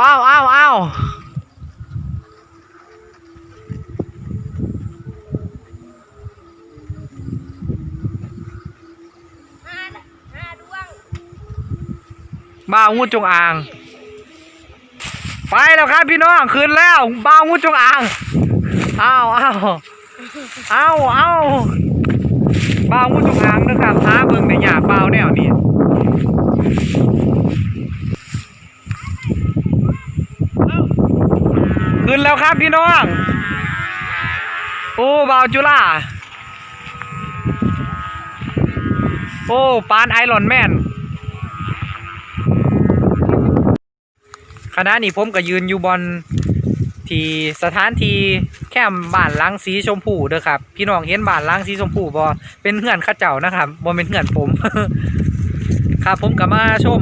อ้าวอ้าวอ้าวห้าห้าดวงบ้าวงูจงอาง ไปแล้วครับพี่น้องคืนแล้วบ้าวงูจงอางอ้าวอ้าวอ้าวอ้าวบ้าวงูจงอางนะครับหาเบิ่งในหยาบบ้าวแนว นี้นแล้วครับพี่น้อง โอ้บาวจุฬาโอ้ปานไอรอนแมนขณะนี้ผมก็ยืนอยู่บนที่สถานที่แคมบ้านล้างสีชมพูเด้อครับ พี่น้องเห็นบ้านล้างสีชมพูบ่เป็นเหือนข้าเจ้านะครับบ่เป็นเหือนผม ครับผมก็มาชม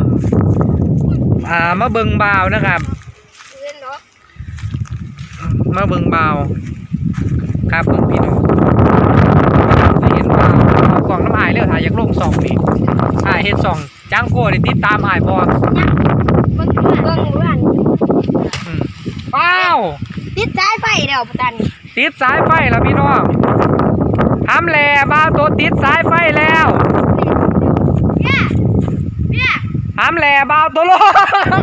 อ่ามาเบิงบาวนะครับ มาเบิงบาวครับผมพี่น้องจะเห็นบาวเอากล่องน้ำอายเร็วถ่ายอยากลงสองนี่อายเฮ็ดสองจ้างโก้ได้ติดตามอายบ่เบิ่งเบิ่งเบิ่งเพื่อนอืมอ้าว ติดสายไฟเดี๋ยวประตันติดสายไฟแล้วพี่น้องทำแหล่บ้าวตัวติดสายไฟแล้วเนี่ยเนี่ยทำแหล่บ้าวตัวลง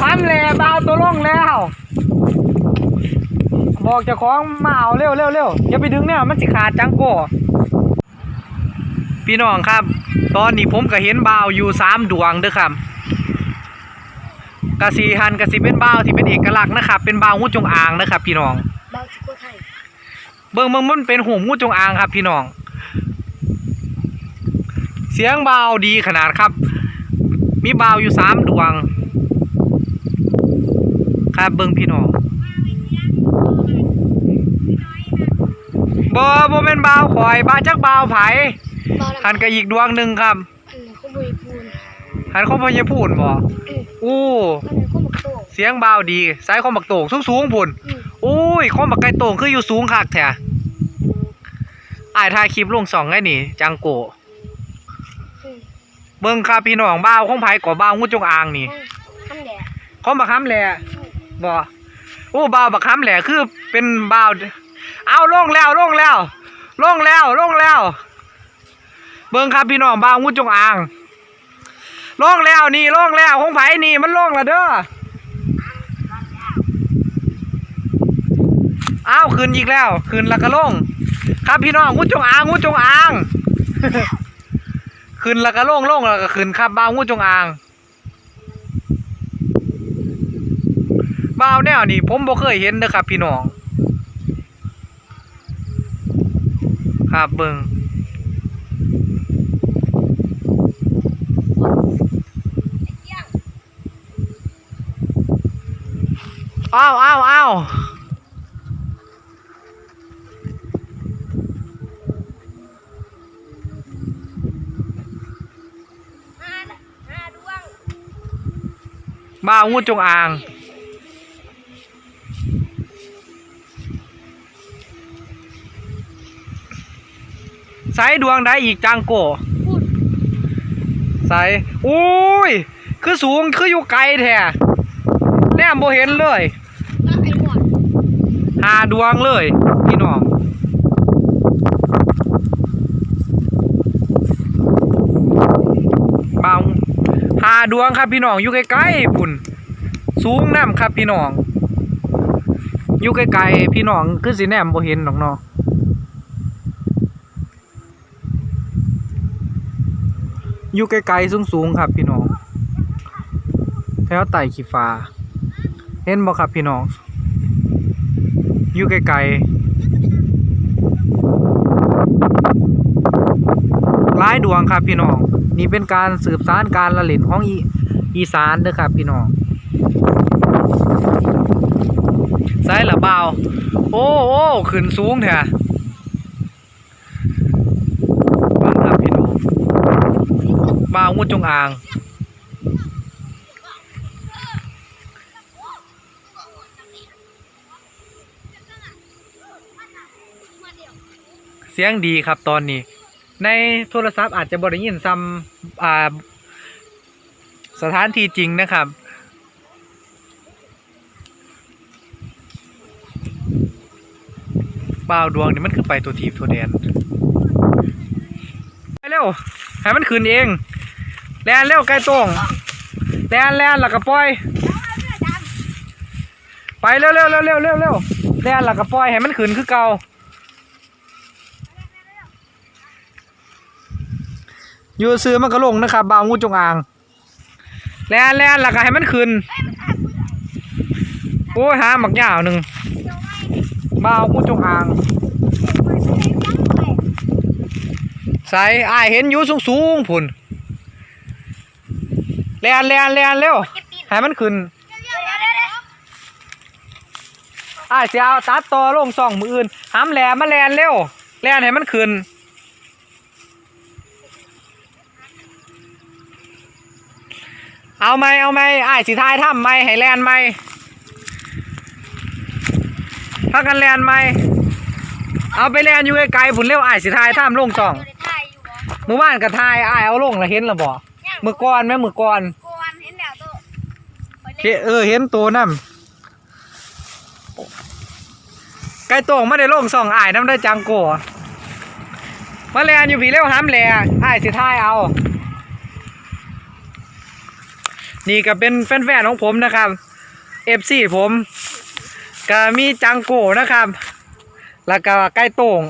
ทำแหล่บ้าวตัวลงแล้ว บอกเจ้าของมาเอาเร็วเร็วเร็วอย่าไปดึงเนี่ยมันสิขาดจังโก้พี่น้องครับ ตอนนี้ผมก็เห็นบ่าวอยู่สามดวงเด้อครับกะสีหันกะสีเป็นบ่าวที่เป็นเอกลักษณ์นะครับเป็นบ่าวหูจงอางนะครับ พี่น้องบางสุโขทัยเบิ่งเบิ่งมันเป็นหูงูจงอางครับ พี่น้อง เสียงเบาดีขนาดครับ มีเบาอยู่สามดวง ครับเบิ่งพี่น้อง บ่บ่เป็นเบาข่อยบาจักเบาไผบางหันกับอีกดวงหนึ่งครับอันนี้เขาบริพูนหันเขาพยาพูนบ่อืมอู้อันนี้เขาหมกโตเสียงเบาดีสายคอมบักโต่งสูงสูงๆพุ่นอืมอุ้ยคอมบักไก่โต่งคืออยู่สูงคักแท้อ้ายถ่ายคลิปลงสองไงนี่ จังโกอืมเบิ่งครับพี่น้องบ้าวของไผก่อบ้าวงูจงอางนี่ ทำแดดของบักคำแหล่บ่โอ้บ้าวบักคำแหล่คือเป็นบ้าว เอาลงแล้วลงแล้วลงแล้วลงแล้ว เบิ่งครับพี่น้องบาวงูจงอางลงแล้วนี่ลงแล้วของไผนี่มันลงแล้วเด้ออ้าวขึ้นอีกแล้วขึ้นแล้วก็ลงครับพี่น้องงูจงอางงูจงอางขึ้นแล้วก็ลงลงแล้วก็ขึ้นครับบาวงูจงอางบ้าวแนวนี่ผมบ่เคยเห็นเด้อครับพี่น้อง ครับเบิ่งอ้าว อ้าวอ้าวห้าห้าดวงบ้าวงูจงอางใส่ดวงได้อีกจังโกพูดใส่อุ้ย คือสูงคืออยู่ไกลแท้แนมบ่เห็นเลยแล้วไอ้หมวดหาดวงเลย พี่น้องเบาหาดวงครับพี่น้องอยู่ใกล้ๆพุ่น สูงน้ำครับพี่น้องอยู่ไกลๆพี่น้องคือสิแนมบ่เห็นหรอกเนาะ อยู่ไกลๆสูงๆครับพี่น้องแถวไต่ขีฟ้า เห็นบ่ครับพี่น้องอยู่ไกลๆหลายดวงครับพี่น้องนี่เป็นการสืบสานการละเล่นของอีอีสานเด้อครับพี่น้องใส่ละเบาโอ้โอ้ขึ้นสูงแท้ มาเอางูจงอาง เสียงดีครับตอนนี้ ในโทรศัพท์อาจจะบริยินซ้ำอ่าสถานที่จริงนะครับเปลาดวงนี่มันคือไปตัวทีบตัวแดน ไปเร็ว ให้มันคืนเอง แลนเร็วไก่โต้งแลนแลนแล้วก็ปล่อย ไปเร็วเร็วเร็วเร็วเร็วเร็วแลนแล้วก็ปล่อยให้มันขึ้นคือเก่าอยู่ซื้อมันก็ลงนะครับบาวงูจงอางแลนแลนแล้วก็ให้มันขึนโอ้ยหาหมักยาวหนึ่งบาวงูจงอางใส่อายเห็นอยู่สูงสูงๆพุ่น แลนแลนแลนเร็วให้มันขึ้นอายเสียเอาตัดต่อลงสองมืออื่นห้ามแลนมาแลนเร็วแลนให้มันขึ้นเอาไหมเอาไหมอายสิทายถ้ำไหมให้แลนไหมพักกันแลนไหมเอาไปแลนอยู่ไกลๆพุ่นเร็วไอายสิทายถ้ำลงสองมื่อวานกับทายไอ้เอาลงแล้วเห็นแล้วบ่ มือก่อนแม่มือก่อนกวนเห็นแล้วตัวเห็นเออเห็นตัวน้ำไก่โต่งไม่ได้ลงส่องอ้ายน้ำได้จังโกะมาแลนอยู่ผีเร็วห้ามแลอ้ายสิทายเอา นี่ก็เป็นแฟนๆของผมนะครับเอฟซีผม ก็มีจังโกะนะครับ แล้วก็ไก่โต่ง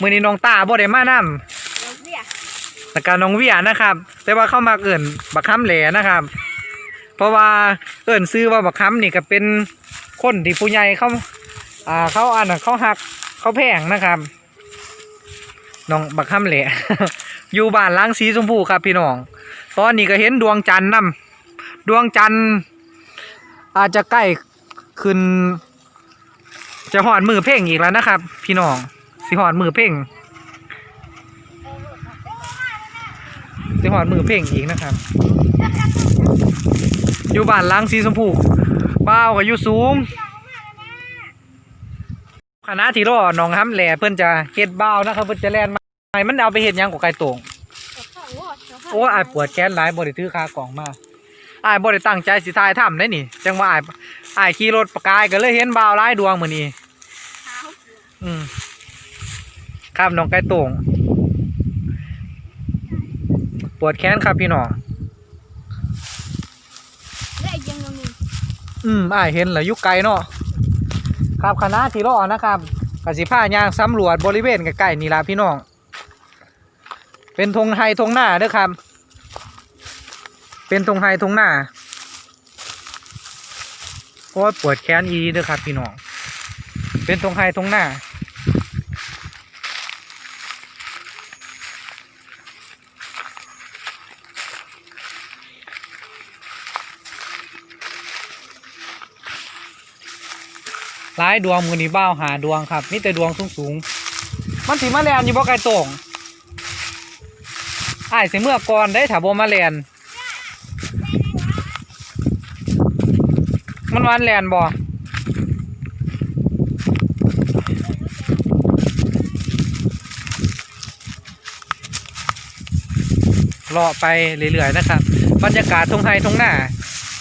มือนี้น้องตาบ่ได้มานำเนี่ย แล้วก็น้องเวียนะครับ แต่ว่าเข้ามาเอิ่นบักคำแหลนะครับ เพราะว่าเอิ่นซื้อว่าบักคำนี่ก็เป็นคนที่ผู้ใหญ่เขาอ่าเขาอ่านเขาหักเขาแพงนะครับน้องบักคำแหลอยู่บ้านล้างสีชมพูครับพี่น้อง ตอนนี้ก็เห็นดวงจันทร์นํดวงจันทร์อาจจะใกล้ขึ้น จะหอดมือเพ่งอีกแล้วนะครับ พี่น้องสิหอดมือเพ่ง สิหอดมือเพ่งอีกนะครับ อยู่บ้านล้างสีชมพูบ้าวกับอยู่สูงคณะที่รอน้องห้ำแหล่เพื่อนจะเฮ็ดบ้าวนะครับเพื่อนจะแล่นมาไมันเอาไปเฮ็ดยังกับไก่ต่งโอ้อายปวดแขนหลายบ่ได้ถือคากล่องมาอายบ่ได้ตั้งใจสิทายถ้ำได้นี่ จังว่าอายอายขี่รถประกายก็เลยเห็นบ้าวหลายดวงเหมือนนี้อืมครับน้องไก่ต่ง วดแขนครับพี่น้องได้ยังนึงอืมอ้ายเห็นเหรออยุไกลเนาะครับคณะที่รอนะครับกสิผ้ายางสำรวจบริเวณใกล้ๆนี่ละพี่น้อง เป็นธงไฮธงหน้าเด้อครับ เป็นธงไฮธงหน้าโอ้ยปวดแขนอีเด้อครับพี่น้อง เป็นธงไฮธงหน้า หลายดวงมือนี้บ้าหาดวงครับมีแต่ดวงสูงสูงมันสิมาแลนอยู่บ่ไกลต่งไอ้สิเมื่อก่อนได้ถาบมาแลนมันวันแลนบ่รอไปเรื่อยๆนะครับ บรรยากาศทงไทยทงหน้า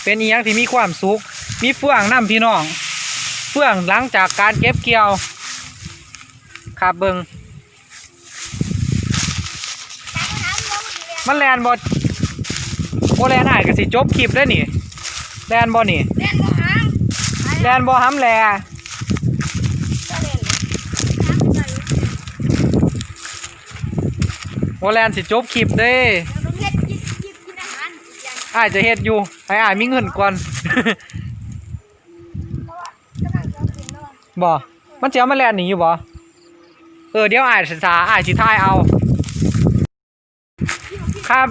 เป็นอีหยังที่มีความสุข มีฟื่องน้ำพี่น้อง เฟื่องหลังจากการเก็บเกี่ยวครับเบิงมันแลนบอโอแลนหายกับสิจบคลิปได้อนี่แลนบอนี่เล่นบ่หางแลนบอห้ำแลก็เล่นโอแลนสิจบคลิปเด้แล้วต้องเล่นยิบยิบกินอาหารอย่างอ้ายจะเฮ็ดอยู่ให้อ้ายมีเงินก่อน เพราะว่ากำลังจะกินแล้ว บ่มันจะเอามาแลนหนีอยู่บ่เออเดี๋ยวอ้ายสิสาอ้ายสิทายเอา ครับ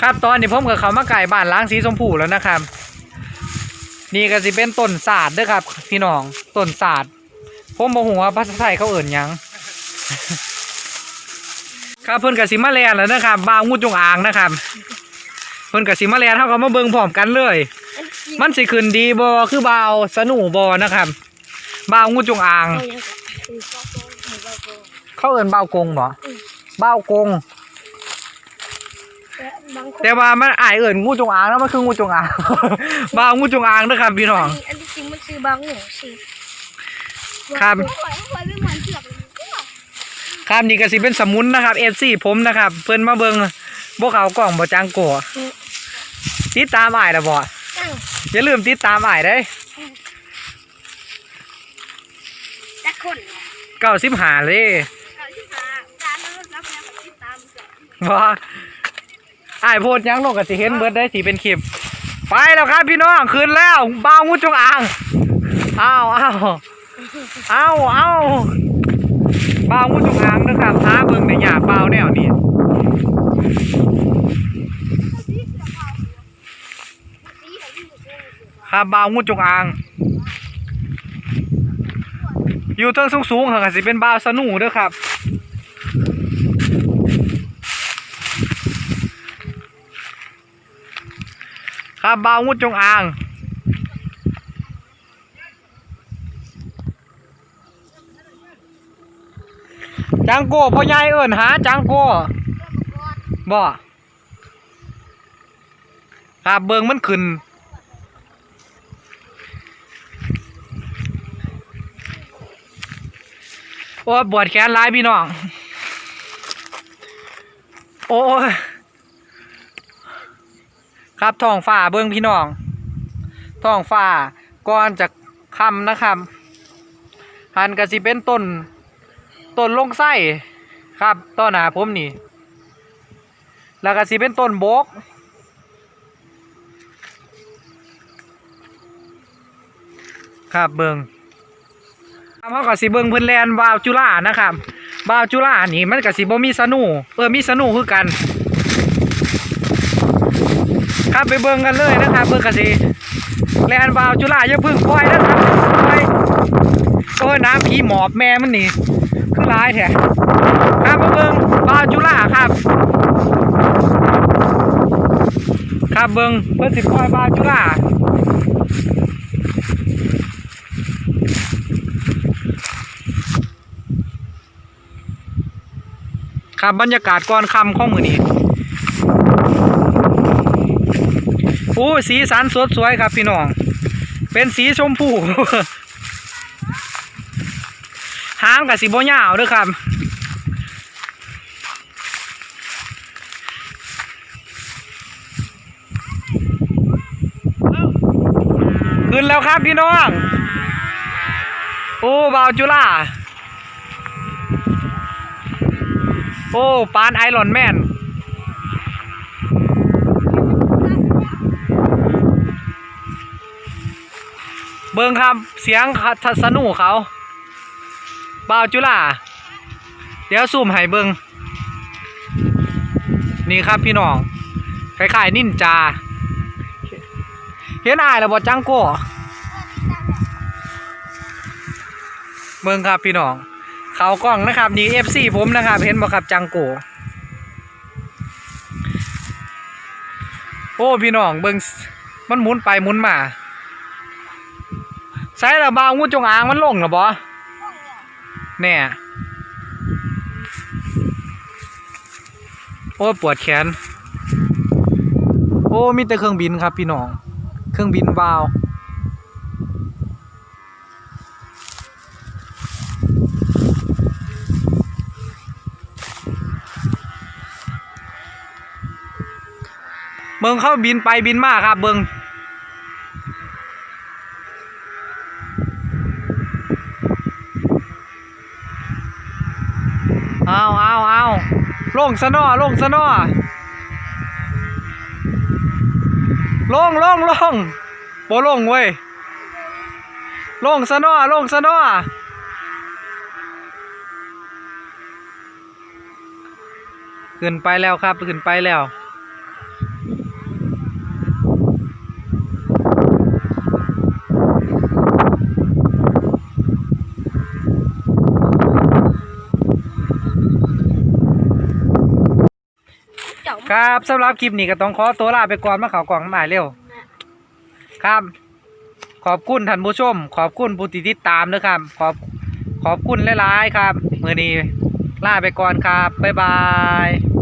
ครับตอนนี้ผมกับเขามาไก่บ้านล้างสีชมพูแล้วนะครับ นี่ก็สิเป็นต้นศาสตร์ด้อครับ พี่น้องต้นศาสตร์ผมบอกหัวาภาษาไทยเขาเอิ่นยังครับเพิ่นกับสิมาแลนแล้วนะครับบาวงูจงอางนะครับ เพิ่นกับสิมาแลนเท่ากับมาเบิงพร้อมกันเลย มันสิขึ้นดีบอคือบาวสนูบอนะครับ บาวงูจงอางเอายังก็คือก็โกงคือก็โกงเขาเอิ่นบาวกงบ่อืมบาวกงแต่บางคนแต่ว่ามันอายเอิ่นงูจงอางแล้วมันคืองูจงอางบาวงูจงอางนะครับพี่น้อง อันที่จริงมันคือบางหนูสิครับปล่อยปล่อยไม่เหมือนเสือกเลยก็ครับนี่ก็สิเป็นสมุนนะครับ FC ผมนะครับ เพิ่นมาเบิ่งบ่เขากล่องบ่จังโกะติดตามอ้ายล่ะบ่ตั้งอย่าลืมติดตามอ้ายเด้ จักคน95เลยเขาที่หาการแล้วรับแนวติดตามเสือกบ่อ้ายโพดหยังลงก็สิเห็นเบิดได้สิเป็นคลิป ไปแล้วครับพี่น้องขึ้นแล้วบ้าวงูจงอางอ้าวอ้าวอ้าวอ้าวบ้าวงูจงอางนะครับหาเบิ่งในหยาเปล่าแนวนี้เขาที่เสือกเขาตีเขาที่เสือกครับบ้าวงูจงอาง อยู่เทิงสูงๆค่ะก็สิเป็นบ้าวสนูเด้อครับครับบ้าวงูจงอาง จังโก้พ่อใหญ่เอิ้นหาจังโก้บ่ครับเบิงมันขึ้น โอ้ยปวดแขนร้ายพี่น้อง โอ้ครับท้องฟ้าเบิ้องพี่น้องท้องฟ้าก่อนจะค่ำนะครับหันกระสิเป็นต้นต้นลงไส้ครับต้นหนาผมนี่ แล้วก็สิเป็นต้นโบกครับเบิงครับ เขาก็สิเบิงเพิ่นแลนวาวจุฬานะครับวาวจุฬานี่มันก็สิบ่มีสนูเออมีสนูคือกัน ครับไปเบิงกันเลยนะครับเบิงก็สิแลนวาวจุฬาอย่าพึ่งปล่อยนะครับปล่อยโอ้ยน้ำผีหมอบแม่มันนี่คือร้ายแท้ครับมาเบิงวาวจุฬาครับ ครับเบิงเพิ่นสิปล่อยวาวจุฬา ครับบรรยากาศก่อนค่ำข้องมือนี้โอ้สีสันสดสวยครับพี่น้อง เป็นสีชมพูหางกับสีบ่ยาวด้วยครับขึ้นแล้วครับพี่น้อง โอ้บาวจุฬา โอ้ปานไอรอนแมนเบิงครับเสียงทัศนูเขาบ่าวจุฬาเดี๋ยวซูมให้เบิงนี่ครับพี่น้องคล้ายๆนินจา เห็นอายแล้วบ่จังโก้เบิงครับพี่น้อง เขากล้องนะครับนี่ FC ผมนะครับ เห็นบ่ครับจังโกโอ้พี่น้องเบิ่งมันหมุนไปหมุนมาใส่ละบาวงูจงอางมันลงหรอบ่แน่โอ้ปวดแขน โอ้มีแต่เครื่องบินครับพี่น้อง เครื่องบินบาว เบิงเข้าบินไปบินมาครับเบิงเอาเอาเอาลงซะหนอลงซะหนอลงลงลงโบลงเว้ยลงซะหนอลงซะหนอขึ้นไปแล้วครับขึ้นไปแล้ว ครับสำหรับคลิปนี้ก็ต้องขอตัวลาไปก่อนมาข่าวกล่องหมายเร็ว ครับ ขอบคุณท่านผู้ชม ขอบคุณผู้ติดตามนะครับ ขอบขอบคุณหลายๆครับ มือนี้ลาไปก่อนครับ บ๊ายบาย